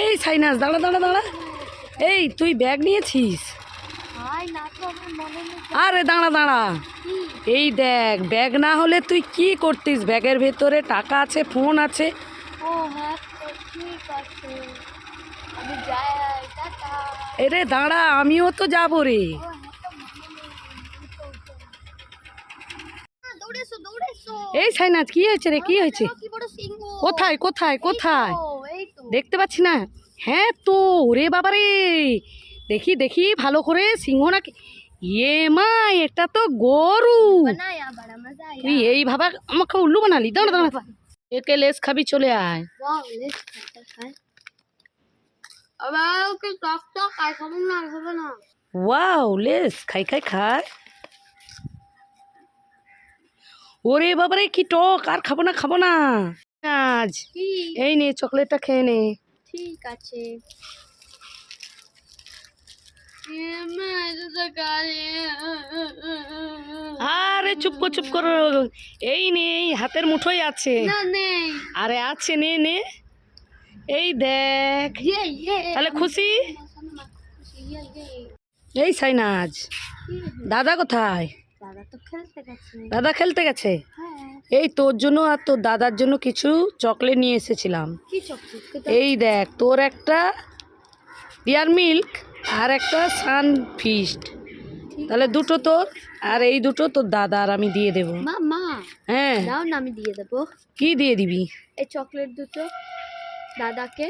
এই সাইনাস দাঁড়া দাঁড়া দাঁড়া। এই তুই ব্যাগ নিয়েছিস? আরে দাঁড়া দাঁড়া। এই দেখ ব্যাগ না হলে তুই কি করতিস? ব্যাগের ভেতরে টাকা আছে ফোন আছে। হ্যাঁ এরে দাঁড়া আমিও তো যাব রে। হ্যাঁ। হ্যাঁ, এই সাইনাস কি হয়েছে রে? কি হয়েছে? কোথায় কোথায় কোথায়? দেখতে পাচ্ছি না। হ্যাঁ তো ওরে বাবা রে দেখি দেখি ভালো করে সিংহ নাকি ইয়ে মা এটা তো গরু। তুই এই ভাবা আমাকে উল্লু বানালি। দাঁড়া দাঁড়া একে লেস খাবি চলে আয়। না না। ওয়াও লেস খাই খাই খাই। ওরে বাবারে কি টক আর খাব না খাব না। আজ এই নে চকলেটটা খেয়ে নে। ঠিক আছে। আরে চুপ কর চুপ করো। এই নে এই হাতের মুঠোই আছে। না আরে আছে নে নে। এই দেখ। ইয়ে ইয়ে। তাহলে খুশি? এই সাইনাজ। দাদা কোথায়? দাদা খেলতে গেছে। এই তোর জন্য আর তোর দাদার জন্য কিছু চকলেট নিয়ে এসেছিলাম। এই দেখ তোর একটা ডিয়ার মিল্ক আর একটা সান ফিস্ট তাহলে দুটো তোর আর এই দুটো তোর দাদা আর আমি দিয়ে দেবো। হ্যাঁ। দাও না আমি দিয়ে দেবো। কি দিয়ে দিবি? এই চকলেট দুটো দাদাকে।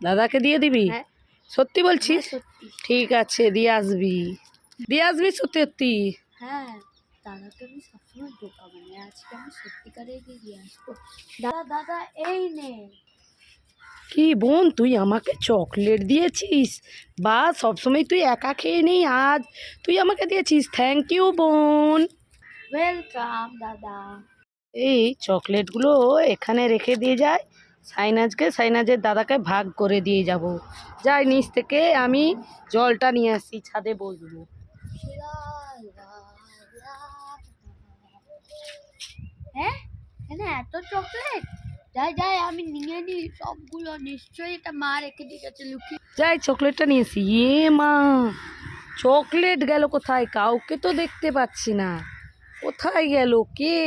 দাদাকে দিয়ে দিবি? হ্যাঁ। সত্যি বলছিস? হ্যাঁ, ঠিক আছে দিয়ে আসবি। দিয়ে আসবি সত্যি সত্যি? হ্যাঁ। দাদাকে আমি সবসময় বোকা বানাই আজকে আমি সত্যিকারে গিয়ে আসব। দাদা দাদা এই নে। কি বোন তুই আমাকে চকলেট দিয়েছিস? বা সবসময় তুই একা খেয়ে নেই আজ। তুই আমাকে দিয়েছিস থ্যাংক ইউ বোন। ওয়েলকাম দাদা। এই চকলেটগুলো এখানে রেখে দিয়ে যায় সাইনাজকে সাইনাজের দাদাকে ভাগ করে দিয়ে যাব। যাই নিচ থেকে আমি জলটা নিয়ে আসি ছাদে বসবো। এখানে এত চকলেট যাই যাই আমি নিয়ে নিই সবগুলো। নিশ্চয়ই এটা মা রেখে দিয়ে গেছে লুকিয়ে যাই চকলেটটা নিয়েছি এ মা চকলেট গেল কোথায়? কাউকে তো দেখতে পাচ্ছি না। কোথায় গেল? কে?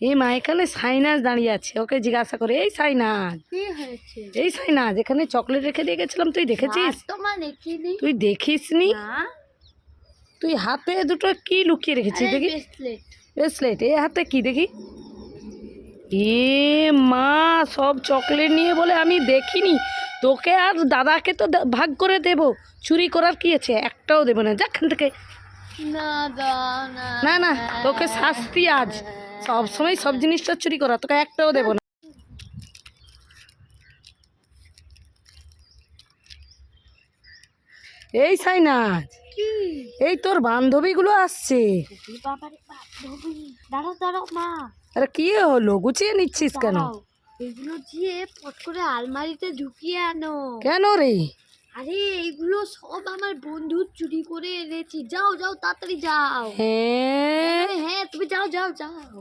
এ মা এখানে সাইনাজ দাঁড়িয়ে আছে। ওকে জিজ্ঞাসা করে এই সাইনাজ কি হয়েছে? এই সাইনাজ এখানে চকলেট রেখে দিয়ে গেছিলাম তুই দেখেছিস? তুই দেখিসনি? না তুই হাতে দুটো কি লুকিয়ে রেখেছিস? দেখি। ব্রেসলেট এ হাতে কি দেখি? এ মা সব চকলেট নিয়ে বলে আমি দেখিনি। তোকে আর দাদাকে তো ভাগ করে দেব। চুরি করার কি আছে? একটাও দেবো না। যাখান থেকে। না না। না না তোকে শাস্তি আজ। সব সময় সব জিনিসটা চুরি করা তোকে একটাও দেবো না। এই সাইনাজ কি? এই তোর বান্ধবীগুলো আসছে। দাঁড়াও দাঁড়াও মা। আরে কি হলো গুছিয়ে নিচ্ছিস কেন? এগুলো দিয়ে পট করে আলমারিতে ঢুকিয়ে আনো। কেন রে? আরে এইগুলো সব আমার বন্ধু চুরি করে এনেছি। যাও যাও তাড়াতাড়ি যাও। হ্যাঁ? হ্যাঁ তুমি যাও যাও যাও।